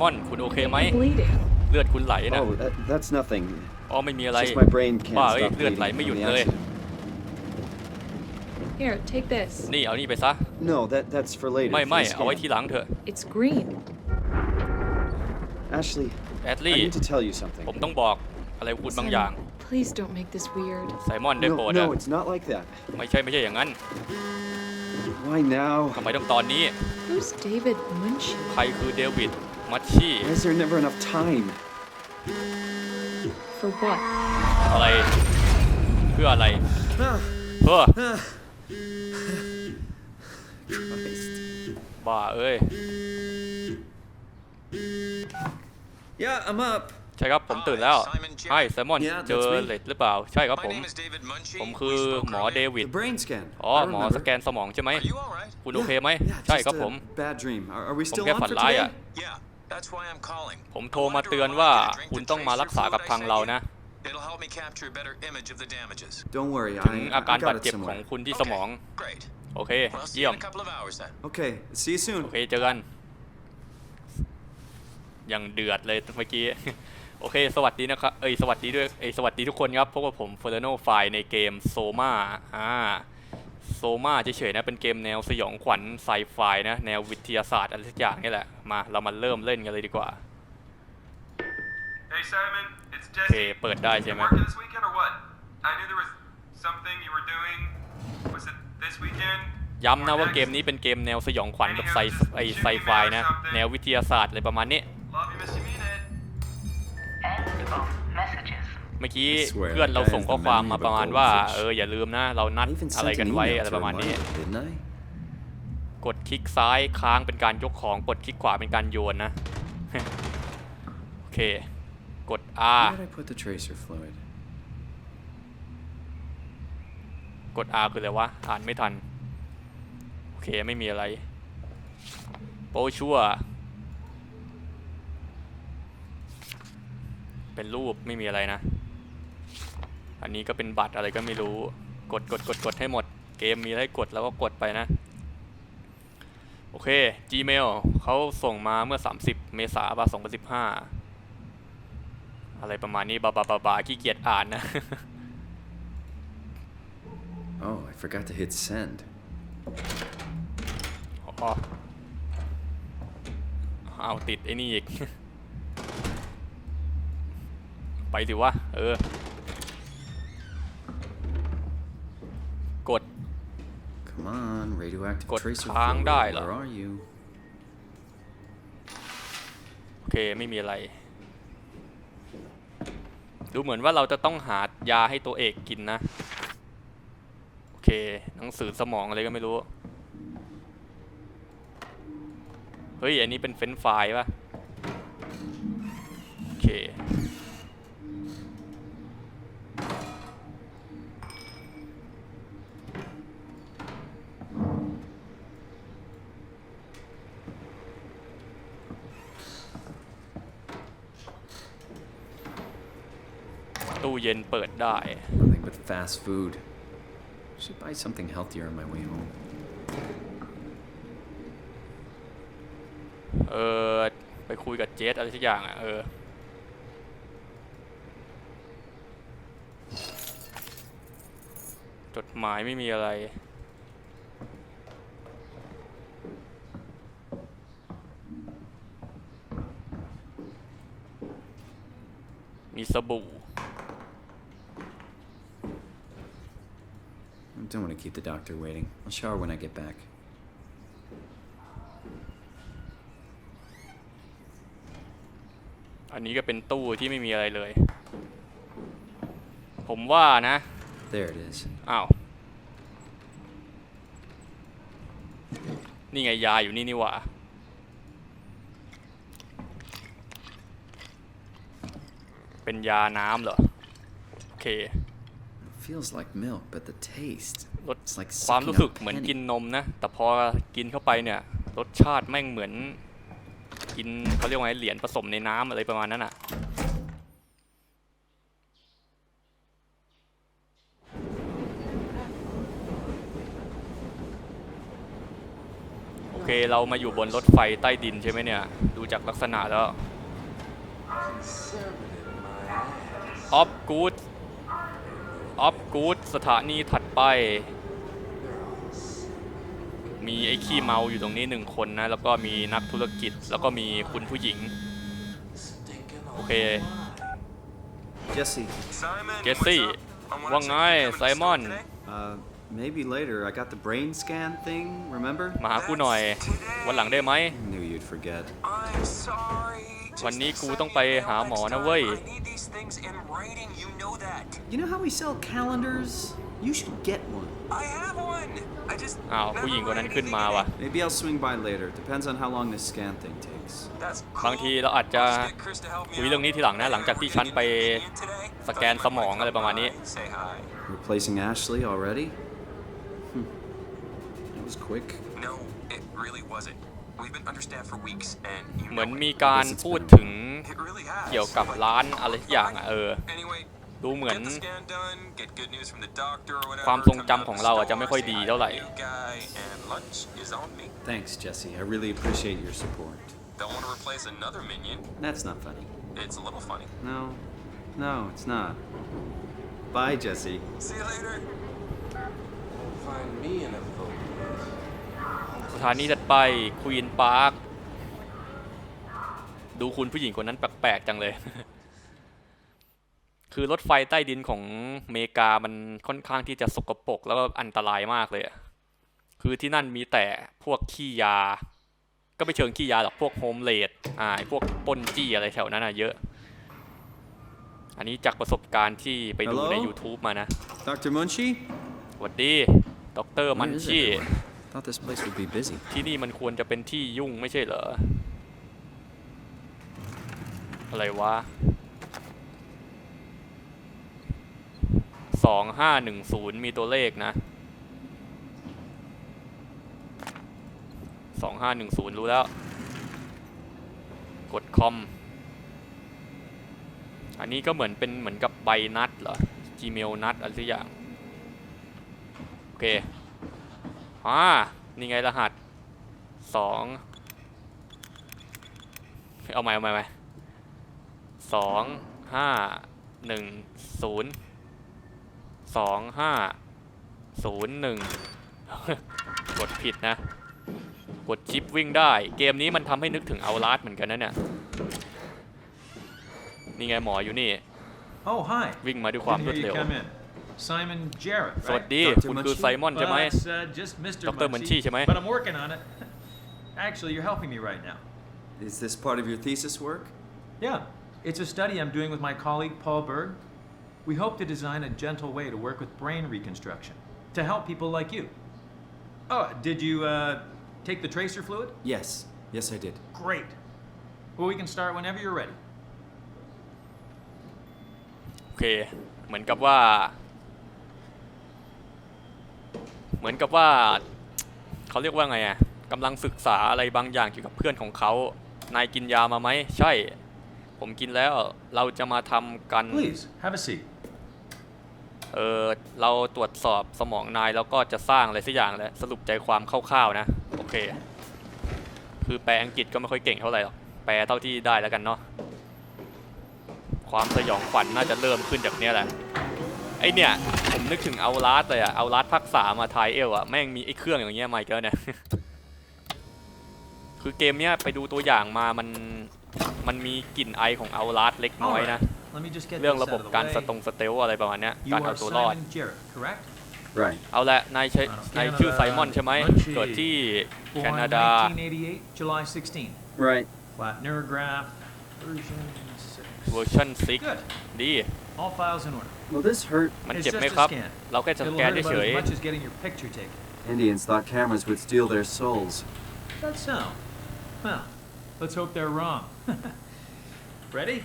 มอน คุณโอเคไหม Bleeding. เลือดคุณไหลนะ Oh, that, that's nothing. อ๋อไม่มีอะไร Just my brain can't บ้าเอ้ย stop เลือด bleeding ไหลไม่หยุด from the เลย accident. Here, take this. นี่เอานี่ไปซะ No, that that's for later. ไม่ for ไม่ the เอาไว้ scan. ทีหลังเถอะ It's green. Ashley, แอด I ลี่ need to tell you something. ผมต้องบอกอะไรคุณบางอย่าง Simon, please don't make this weird. ไซมอนได้โปร No, ดอะ no, it's not like that. ไม่ใช่ไม่ใช่อย่างนั้น Why now? ทำไมต้องตอนนี้ Who's David Munshi? ใครคือเดวิด มัชชี่ Why is there never enough time? For what? อะไร เพื่ออะไร Ah, เพื่อ Christ. บ้าเอ้ย Yeah, I'm up. ใช่ครับ ผมตื่นแล้ว Hi, Simon Jack. ใช่ไซมอน Yeah, เจอ that's me. เลดหรือเปล่า ใช่ครับ My ผม name is David Munchie. ผม We คือ spoke หมอ earlier. เดวิด The brain scan. อ๋อ I หมอ remember. สแกนสมองใช่ไหม Are you all right? คุณโอเคไหม Yeah, ใช่ just ครับ a ผม Bad dream. Are, are we ผม still แค่ on ฝัน for ร้าย today? อะ Yeah, that's why I'm calling. ผมโทรมาเตือนว่าคุณต้องมารักษากับทางเรานะ It'll help me capture a better image of the damages. Don't worry, ถึง I, อาการ I บาด got it เจ็บของ somewhere. คุณที่สมอง Great. โอเค Well, I'll see เยี่ you ยม in a couple of hours then. Okay, see you soon. โอเค เจอกันอย่างเดือดเลยเมื่อกี้ โอเค สวัสดีนะครับ เอ้ย สวัสดีด้วย เอ้ย สวัสดีทุกคนครับ พบกับผมเฟอร์โนไฟในเกมโซมาอ่า โซมาเฉยๆนะ เป็นเกมแนวสยองขวัญไซไฟนะ แนววิทยาศาสตร์อะไรสักอย่างนี่แหละ มาเรามาเริ่มเล่นกันเลยดีกว่า Hey Simon, it's โอเค Jesse. เปิดได้ใช่ You ไหม working this weekend or what? I knew there was something you were doing. Was it this weekend? ย้ำนะ Or ว่า next? เกมนี้เป็นเกมแนวสยองขวัญแบบไซไอไซไฟนะ แนววิทยาศาสตร์อะไรประมาณนี้ Love you, miss you, mean it. End of messages. เมื่อกี้ I swear, เพื่อนเรา that ส่ง has ข้อ the ความ memory มา of a ประมาณว่า goldfish. เอออย่าลืมนะ เรานัด I even อะไร sent กั an นไว้ email อะไร to ประมาณนี้ remind you, didn't I? กดคลิกซ้ายค้างเป็นการยกของกดคลิกขวาเป็นการโยนนะ โอเค กด R Where did I put the tracer fluid? กด R คืออะไรวะ อ่านไม่ทัน โอเคไม่มีอะไร โปรชัวร์เป็นรูปไม่มีอะไรนะ อันนี้ก็เป็นบัตรอะไรก็ไม่รู้ กดกดกดกดให้หมด เกมมีอะไรให้กดแล้วก็กดไปนะ โอเค Gmail เขาส่งมาเมื่อ 30 เมษายน2015 อะไรประมาณนี้บาบาบาบาขี้เกียจอ่านนะ Oh, I forgot to hit send. อ๋อเอาติดไอ้นี่อีก ไปสิวะ เออ กด Come on, radioactive Gột tracer kháng fluid. đài là- Where are you? โอเคไม่มีอะไร ดูเหมือนว่าเราจะต้องหายาให้ตัวเอกกินนะ โอเค หนังสือสมองอะไรก็ไม่รู้ เฮ้ย อันนี้เป็นเฟรนช์ฟรายปะโอเค ตู้เย็นเปิดได้ Nothing but fast food. Should buy something healthier on my way home. เออ ไปคุยกับเจสอะไรสักอย่างอะ เออ จดหมายไม่มีอะไร มีสบู่ I don't want to keep the doctor waiting. I'll shower when I get back. อันนี้ก็เป็นตู้ที่ไม่มีอะไรเลย ผมว่านะ There it is. อ้าว นี่ไงยาอยู่นี่นี่หว่า เป็นยาน้ำเหรอ โอเค It feels like milk, but the taste. รส It's like ความ sucking รู้ a สึกเหมือน penny. กินนมนะ แต่พอกินเข้าไปเนี่ย รสชาติแม่งเหมือน กินเขาเรียกว่าไงเหรียญผสมในน้ำอะไรประมาณนั้นอะโอเคเคเรามาอยู่บนรถไฟใต้ดินใช่ไหมเนี่ย ดูจากลักษณะแล้วออฟกูดออฟกูดสถานีถัดไป มีไอ้ขี้เมาอยู่ตรงนี้หนึ่งคนนะ แล้วก็มีนักธุรกิจ แล้วก็มีคุณผู้หญิง โอเค Jesse, Simon, Jesse, what's up? I wanna ว่า check ไง you coming ไซมอน today? uh, maybe later. I got the brain scan thing, remember? มาหากูหน่อย วันหลังได้ไหม Knew you'd forget. I'm sorry. วัน Just นี้ the กู Sunday ต้องไปหาหมอ next นะ time. เว้ย I need these things in writing. You know that. You know how we sell calendars? You should get one. I have one. I just อ้าว never ผู้หญิงคนนั้น write ขึ้น anything มา in ว่ะ it. Maybe I'll swing by later. Depends on how long this scan thing takes. That's บางที cool. เราอาจจะ I'll just get Chris to help me คุยเรื่องนี้ทีหลังนะ หลังจากที่ฉันไปสแกนสมองอะไรประมาณนี้ Say hi. Replacing Ashley already? Hmm. That was quick. No, it really wasn't. We've been understaffed for weeks, and you เหมือน know it. มีการพูดถึง It really has. เกี่ยวกับร้านอะไรสักอย่างอะเออ Anyway, ดูเหมือน get the scan done, get good news from the doctor or whatever, ความทรงจำ come ของ down to เรา the อาจจะไม่ค่อย store, ดี say hi เท่าไหร่ to the new guy, and lunch is on me. Thanks, Jesse. I really appreciate your support. Don't want to replace another minion. That's not funny. It's a little funny. No, no, it's not. Bye, Jesse. See you later. Find me in a photo. สถานีถัดไปควีนพาร์คดูคุณผู้หญิงคนนั้นแปลกๆจังเลย คือรถไฟใต้ดินของอเมริกามันค่อนข้างที่จะสกปรกแล้วก็อันตรายมากเลยอะคือที่นั่นมีแต่พวกขี้ยา ก็ไม่เชิงขี้ยาหรอกพวกโฮมเลดอ่าไอ้พวกปล้นจี้อะไรแถวนั้นอะเยอะ อันนี้จากประสบการณ์ที่ไปดูใน Hello? YouTube มานะ Dr. Munchie? สวัสดีดรมัน Where is ชี่ everyone? Thought this place would be busy. ที่นี่มันควรจะเป็นที่ยุ่งไม่ใช่เหรอ อะไรวะ สองห้าหนึ่งศูนย์มีตัวเลขนะสองห้าหนึ่งศูนย์รู้แล้ว กดคอม อันนี้ก็เหมือนเป็นเหมือนกับใบนัดเหรอ Gmail นัดอะไรสักอย่าง โอเคอ่านี่ไงรหัสสองเอาใหม่เอาใหม่เอาใหมสองห้าหนึ่งศูนย์ สองห้าศูนย์หนึ่งกดผิดนะ กดชิปวิ่งได้ เกมนี้มันทำให้นึกถึงเอาลาสเหมือนกันนะเนี่ย นี่ไงหมออยู่นี่ Oh, hi. วิ่งมาด้วยความ Didn't รวด hear เร็ you ว come in. Simon Jarrett, สวัส right? ดี Dr. คุณคือ Munchie? ไซมอนใช่ไหม Well, it's uh, just Mr. Dr. Munchie ใช่ไหม But I'm working on it. Actually, you're helping me right now. Is this part of your thesis work? Yeah, it's a study I'm doing with my colleague Paul Berg. We hope to design a gentle way to work with brain reconstruction to help people like you. Oh, did you uh, take the tracer fluid? Yes. Yes, I did. Great. Well, we can start whenever you're ready. โอเค เหมือนกับว่า เหมือนกับว่า เขาเรียกว่าไงอะกำลังศึกษาอะไรบางอย่างเกี่ยวกับเพื่อนของเขา นายกินยามาไหม ใช่ ผมกินแล้ว เราจะมาทำกัน Please, have a seat. เออเราตรวจสอบสมองนายแล้วก็จะสร้างอะไรสักอย่างแหละสรุปใจความคร่าวๆนะ โอเค คือแปลอังกฤษก็ไม่ค่อยเก่งเท่าไหร่หรอกแปลเท่าที่ได้แล้วกันเนาะความสยองขวัญน่าจะเริ่มขึ้นจากเนี้ยแหละไอเนี่ยผมนึกถึงเอาลาสเลยอะเอาลาสภาคสามมาทายเอลอะแม่งมีไอเครื่องอย่างเงี้ยมาอีกแล้วเนี่ยคือเกมเนี้ยไปดูตัวอย่างมามันมันมีกลิ่นไอของเอาลาสเล็กน้อยนะ Let me just get เรื่อง this ระบบ out of the การ way. สตรงสเตลอะไรประมาณเนี้ย You การ are เอาตัวรอด Simon Jarrett, correct? Right. เอาละนายใช้ Canada นายชื่อไซมอนใช่ไหม Munchie เกิดที่แค Born นาดา 1988, July 16. Right. Flat neurograph, version เวอร์ชัน 6. Good. 6 ดี All files in order. Will this hurt? มัน It's เจ็บ just ไหม a ครับ scan. เราแค่ส It'll แกน hurt about เฉย as much as getting your picture taken. Indians thought cameras would steal their souls. That's so. Well, let's hope they're wrong. Ready?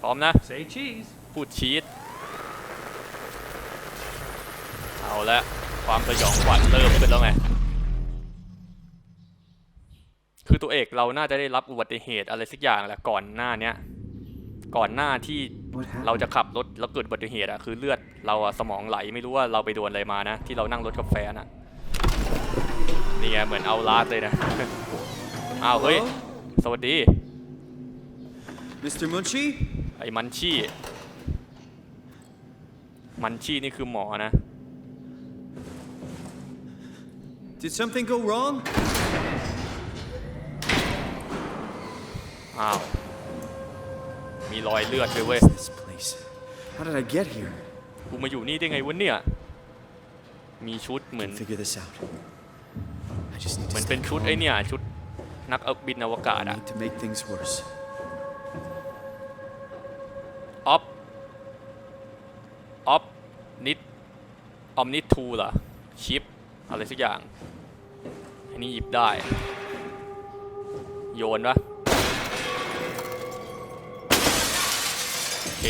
พร้อมนะ Say cheese. พูดชีตเอาละความสยองขวัญเริ่มขึ้นแล้วไง คือตัวเอกเราน่าจะได้รับอุบัติเหตุอะไรสักอย่างแหละก่อนหน้าเนี้ย ก่อนหน้าที่ What happened? เราจะขับรถแล้วเกิดอุบัติเหตุอะคือเลือดเราอะสมองไหลไม่รู้ว่าเราไปโดนอะไรมานะ ที่เรานั่งรถกับแฟนอะนี่ไงเหมือนเอาลาสเลยนะ อ้าวเฮ้ย สวัสดี Mr. Munchie? ไอ้มันชี่ มันชี่นี่คือหมอนะ Did something go wrong? อ้าว มีรอยเลือดด้วยเว้ย This place. How did I get here? กูมาอยู่นี่ได้ไงวะเนี่ย มีชุดเหมือน Figure this out. I just need เห to มือน stay เป็นชุด calm. ไอเนี่ย ชุดนักเอาบินอวกาศ I อะ need to make things worse. ออฟ ออฟ นิด ออมนิทูเหรอ ชิป อะไรสักอย่าง อันนี้หยิบได้ โยนปะโอเค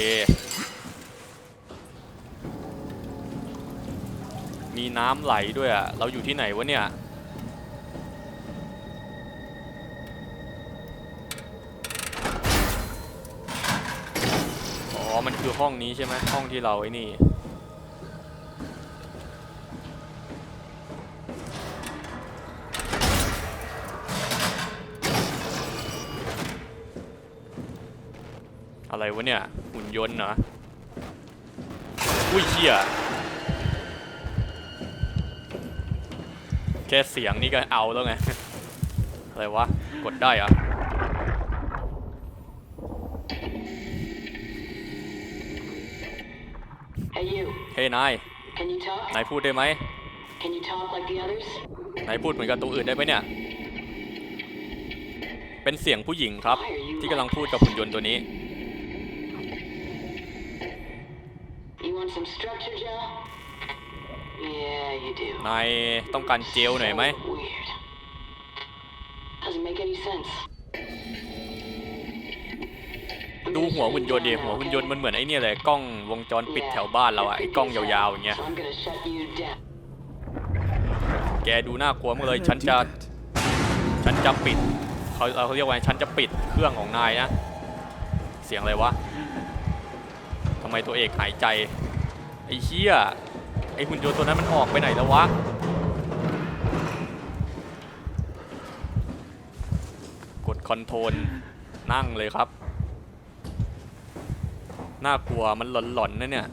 มีน้ำไหลด้วยอะเราอยู่ที่ไหนวะเนี่ยอ๋อ มันคือห้องนี้ใช่ไหมห้องที่เราไอ้นี่ วะเนี่ย หุ่นยนต์เหรอ อุ้ยเชี่ยแค่เสียงนี่ก็เอาแล้วไง อะไรวะ กดได้เหรอะ Hey, you. เฮ้ยนาย Can you talk? นายพูดได้ไหม Can you talk like the others? นายพูดเหมือนกับตัวอื่นได้ไหมเนี่ย เป็นเสียงผู้หญิงครับ ที่กำลังพูดกับหุ่นยนต์ตัวนี้ You want some structure, Joe? Yeah, you do. นายต้องการเจลหน่อยไหม So weird. Doesn't make any sense. ดูหัวหุ่นยนต์ดิหัวหุ่นยนต์มันเหมือนไอ้เนี่ยเลยกล้องวงจรปิดแถวบ้านเราอะไอ้กล้องยาวๆอย่างเงี้ย So I'm gonna shut you down. แกดูน่ากลัวมากเลย How did I ฉัน do จะ that? ฉันจะปิดเขาเขาเรียกว่าไงฉันจะปิดเครื่องของนายนะ เสียงอะไรวะทำไมตัวเอกหายใจ ไอ้เหี้ยไอ้หุ่นยนต์ตัวนั้นมันออกไปไหนแล้ววะ กดคอนโทรลนั่งเลยครับ น่ากลัวมันหลอนๆนะเนี่ย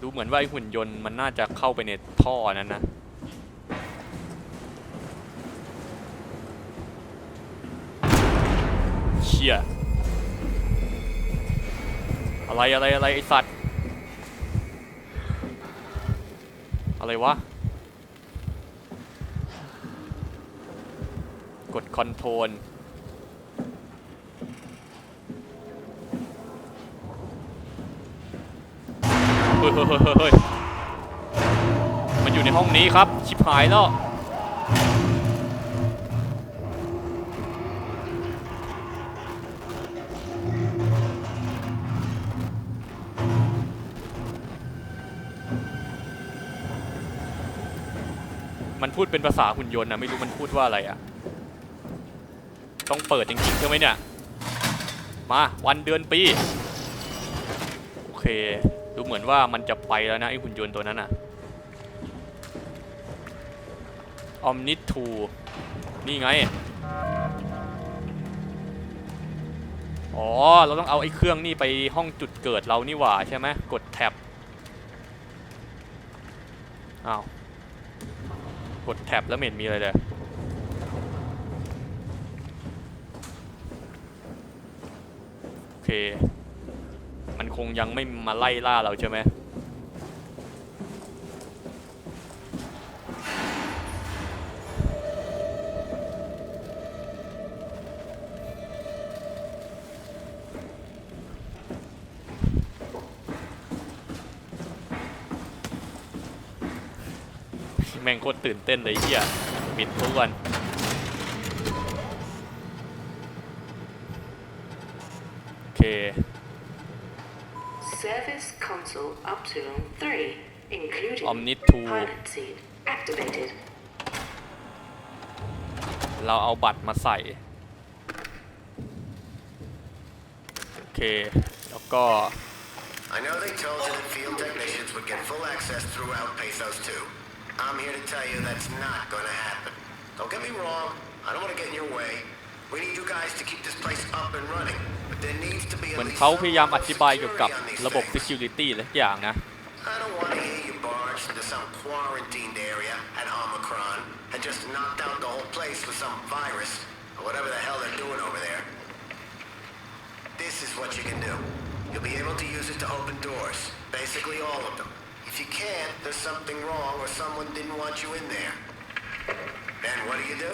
ดูเหมือนว่าไอ้หุ่นยนต์มันน่าจะเข้าไปในท่อนั้นนะเชี่ยอะไรอะไรอะไรไอสัตว์ อะไรวะ กดคอนโทรลเฮ้ยเฮ้ยเฮ้ยเฮ้ยมันอยู่ในห้องนี้ครับ ชิบหายแล้ว พูดเป็นภาษาหุ่นยนต์นะไม่รู้มันพูดว่าอะไรอะต้องเปิดจริงๆใช่ไหมเนี่ย มาวันเดือนปี โอเค ดูเหมือนว่ามันจะไปแล้วนะไอหุ่นยนต์ตัวนั้นอะออมนิทูนี่ไง อ๋อ เราต้องเอาไอ้เครื่องนี่ไปห้องจุดเกิดเรานี่หว่าใช่ไหมกดแท็บ อ้าว กดแท็บแล้วไม่เห็นมีอะไรเลยโอเค มันคงยังไม่มาไล่ล่าเราใช่ไหม งโคตรตื่นเต้นเลยไอ้เฮียปิดทุกวันโอเค Service console Upsilon 3, including Omnit 2 pilot seat activated. เราเอาบัตรมาใส่ โอเค แล้วก็ I know they told you that field technicians would get full access throughout Pathos 2. I'm here to tell you that's not gonna happen. Don't get me wrong, I don't want to get in your way. We need you guys to keep this place up and running, but there needs to be เหมื at อน least เขา some พยายามอ level of ธิบายเกี่ยวกับ security on these ระบบ things. security หลายอย่างนะ I don't want to hear you barge into some quarantined area at Omicron and just knock down the whole place with some virus or whatever the hell they're doing over there. This is what you can do. You'll be able to use it to open doors, basically all of them. If you can't, there's something wrong or someone didn't want you in there. Then what do you do?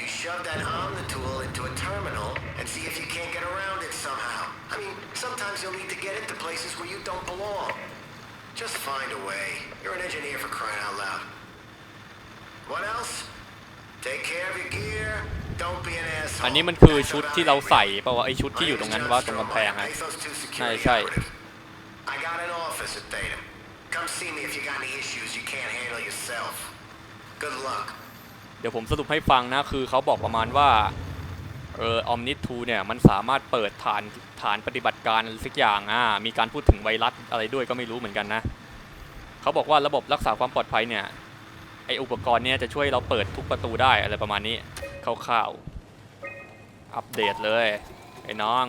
You shove that Omni tool into a terminal and see if you can't get around it somehow. I mean, sometimes you'll need to get into places where you don't belong. Just find a way. You're an engineer for crying out loud. What else? Take care of your gear. Don't be an asshole. อันนี้มันคือ That's ชุด what ที่ I เรา mean. ใส่เปล่าวะไอชุดที่ My อยู่ตรง name's นั้น John ว่าตรงกำแพง Stroman, อะ Athos 2 ใช่ security ใช่ operative. I got an office at Theta. Come see me if you got any issues you can't handle yourself. Good luck. เดี๋ยวผมสรุปให้ฟังนะ คือเขาบอกประมาณว่า เอออมนิทูเนี่ยมันสามารถเปิดฐานฐานปฏิบัติการอะไรสักอย่างอ่ามีการพูดถึงไวรัสอะไรด้วยก็ไม่รู้เหมือนกันนะ เขาบอกว่าระบบรักษาความปลอดภัยเนี่ยไออุปกรณ์เนี่ยจะช่วยเราเปิดทุกประตูได้อะไรประมาณนี้คร่าวๆอัปเดตเลยไอ้น้อง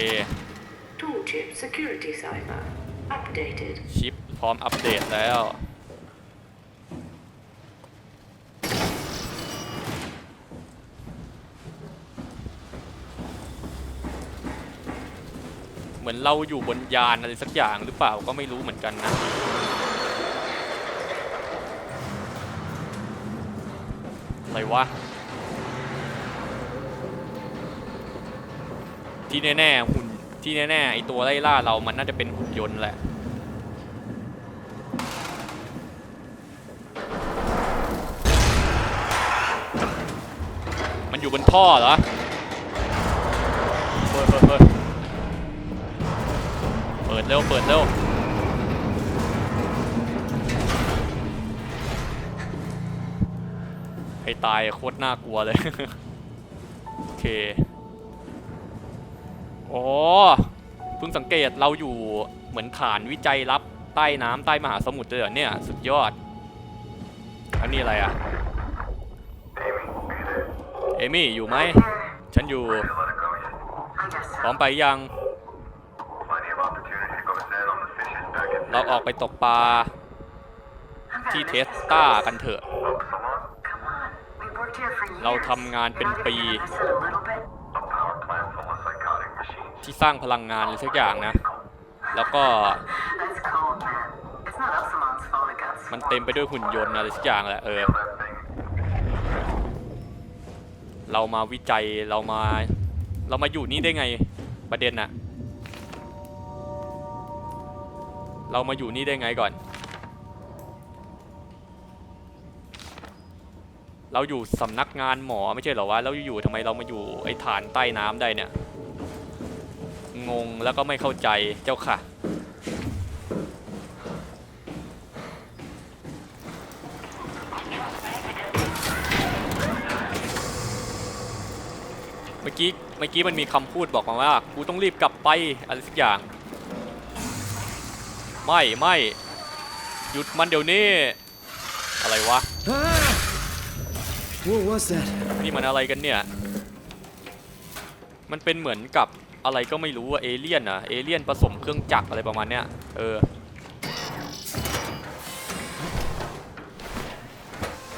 โอเค Toolchip security cipher. Updated. ชิปพร้อมอัปเดตแล้ว เหมือนเราอยู่บนยานอะไรสักอย่างหรือเปล่าก็ไม่รู้เหมือนกันนะอะไรวะ ที่แน่ๆหุ่นที่แน่ๆไอตัวไล่ล่าเรามันน่าจะเป็นหุ่นยนต์แหละมันอยู่บนท่อเหรอเปิดเปิดเปิดเปิดเร็วเปิดเร็วให้ตายโคตรน่ากลัวเลย โอเค อ๋อเพิ่งสังเกตเราอยู่เหมือนฐานวิจัยลับใต้น้ำใต้มหาสมุทรเลยเหรอเนี่ย สุดยอด อันนี้อะไรอะเอมี่อยู่ไหม ฉันอยู่ Let it go yet. พร้อมไปยัง Plenty of opportunity to go zen on the fishes back at เราออกไปตกปลาที่เทสตากันเถอะ Salon. Come on. We've worked here for years. เราทำงานเป็นปี A power plant full of psychotic machines. ที่สร้างพลังงานอะไรสักอย่างนะ แล้วก็ มันเต็มไปด้วยหุ่นยนต์อะไรสักอย่างแหละเออ เรามาวิจัยเรามา เรามาอยู่นี่ได้ไงประเด็นน่ะ เรามาอยู่นี่ได้ไงก่อน เราอยู่สำนักงานหมอไม่ใช่เหรอวะ แล้วอยู่ทำไมเรามาอยู่ไอ้ฐานใต้น้ำได้เนี่ย งงแล้วก็ไม่เข้าใจเจ้าค่ะ เมื่อกี้เมื่อกี้มันมีคำพูดบอกมาว่ากูต้องรีบกลับไปอะไรสักอย่าง ไม่ไม่หยุดมันเดี๋ยวนี้ อะไรวะ What was that? นี่มันอะไรกันเนี่ย มันเป็นเหมือนกับ อะไรก็ไม่รู้อะเอเลี่ยนอะเอเลี่ยนผสมเครื่องจักรอะไรประมาณเนี้ยเออ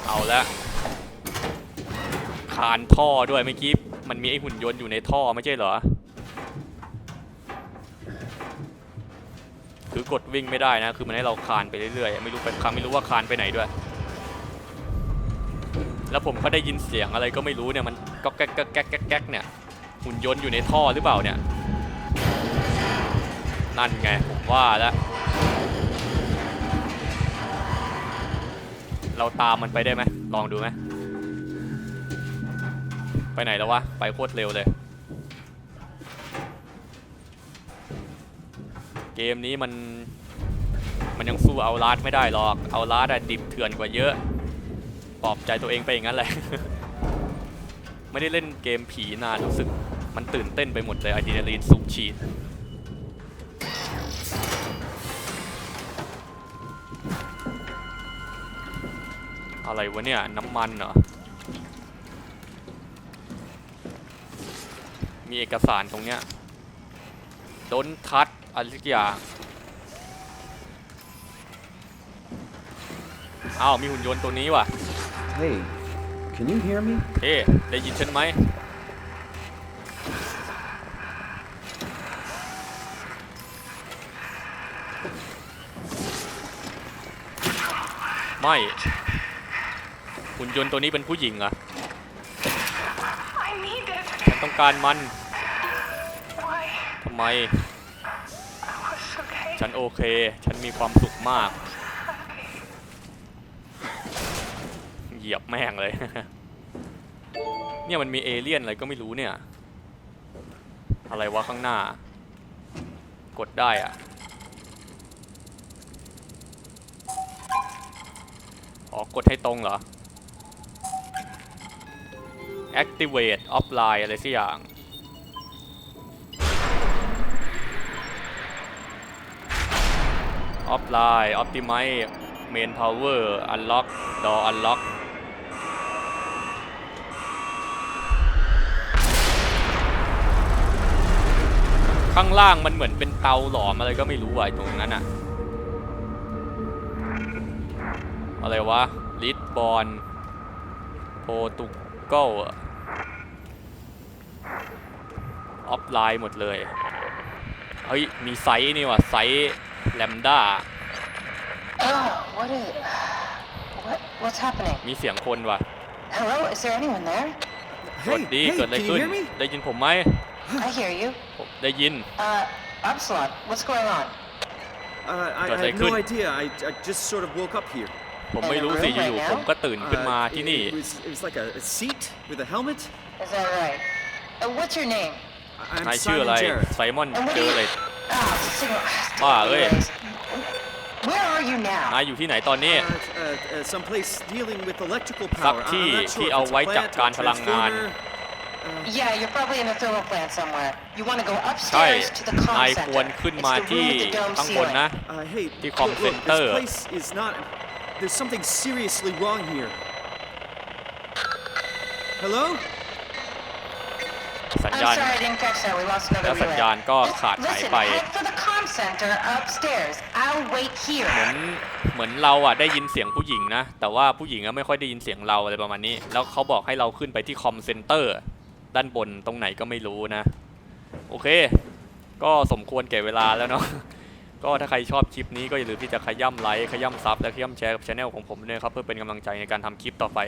เอาละคานท่อด้วยเมื่อกี้มันมีไอหุ่นยนต์อยู่ในท่อไม่ใช่เหรอคือกดวิ่งไม่ได้นะ คือมันให้เราคานไปเรื่อยๆ ไม่รู้เป็นครั้งไม่รู้ว่าคานไปไหนด้วย แล้วผมก็ได้ยินเสียงอะไรก็ไม่รู้เนี่ยมันก็แก๊กแก๊กแก๊กแก๊กแก๊กเนี่ย หุ่นยนต์อยู่ในท่อหรือเปล่าเนี่ย นั่นไงผมว่าแล้วเราตามมันไปได้ไหมลองดูไหมไปไหนแล้ววะ ไปโคตรเร็วเลย เกมนี้มัน มันยังสู้เอาลาดไม่ได้หรอก เอาลาดอะดิบเถื่อนกว่าเยอะปลอบใจตัวเองไปอย่างนั้นแหละ ไม่ได้เล่นเกมผีนานรู้สึก มันตื่นเต้นไปหมดเลยอะดรีนาลีนสูบฉีดอะไรวะเนี่ย น้ำมันเหรอ มีเอกสารตรงเนี้ยโดนทัดอะไรสักอย่างอ้าว มีหุ่นยนต์ตัวนี้ว่ะ Hey can you hear me เฮ้ได้ยินฉันไหม ไม่หุ่นยนต์ตัวนี้เป็นผู้หญิงเหรอะฉันต้องการมัน Why? ทำไม okay. ฉันโอเค ฉันมีความสุขมาก เหยียบแม่งเลย เนี่ยมันมีเอเลี่ยนอะไรก็ไม่รู้เนี่ย อะไรวะข้างหน้า กดได้อะ อ๋อกดให้ตรงเหรอ activate offline อะไรสักอย่าง offline optimize main power unlock door unlock ข้างล่างมันเหมือนเป็นเตาหลอมอะไรก็ไม่รู้อะไอ้ตรงนั้นอะ อะไรวะ ลิดบอลโปรตุเกลออฟไลน์หมดเลย เฮ้ย มีไซส์นี่ว่ะ ไซส์แลมด้า Oh, what is? What? What's happening? มีเสียงคนว่ะ Hello? Is there anyone there? สวัสดี เกิดอะไรขึ้น ได้ยินผมไหม I hear you. ผมได้ยิน Uh, Absalom, what's going on? Uh, I, Does I I have no could- idea. I, I just sort of woke up here. ผมไม่รู้สิอยู่ๆผมก็ตื่นขึ้นมา Uh, ที่นี่ It was, it was like a, a seat with a helmet. Is that right? Uh, what's your name? I- I'm นายชื่อ Simon อะไร Jarrett. ไซมอน And what เจ do อ you... เลย Ah, signal... Ah, wait. Anyways, Where are you now? นายอยู่ที่ไหนตอนนี้ Uh, uh, uh, someplace dealing with electrical สัก power. I- ที่ I'm not sure ที่ if เอา it's a ไว้จัด plant, การ a พลังงาน transformer. Yeah, you're probably in the thermal plant somewhere. You want to go ใช่ upstairs to the comm นาย center. ควรขึ้น It's มา the ที่ room with the dome ข้างบน ceiling. นะ Uh, hey, The look, comm look, this center. place is not. There's something seriously wrong here. Hello? สัญ I'm ญาณ sorry I didn't catch that. We lost another แล้วสัญ relay. ญาณก็ Just ขาดหาย listen, ไป head for the comm center upstairs. I'll wait here. เหมือนเหมือนเราอะได้ยินเสียงผู้หญิงนะ แต่ว่าผู้หญิงอะไม่ค่อยได้ยินเสียงเราอะไรประมาณนี้ แล้วเขาบอกให้เราขึ้นไปที่คอมเซ็นเตอร์ด้านบนตรงไหนก็ไม่รู้นะ โอเค ก็สมควรแก่เวลาแล้วเนาะ ก็ถ้าใครชอบคลิปนี้ก็อย่าลืมที่จะขย่ำไลค์ขย่ำซับและขย่ำแชร์กับช anel ของผมด้วยครับเพื่อเป็นกำลังใจในการทำคลิปต่อไป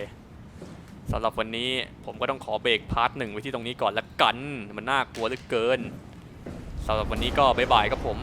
สำหรับวันนี้ผมก็ต้องขอเบรกพาร์ทหนึ่งไว้ที่ตรงนี้ก่อนละกัน มันน่ากลัวเหลือเกินสำหรับวันนี้ก็บ๊ายบายครับผม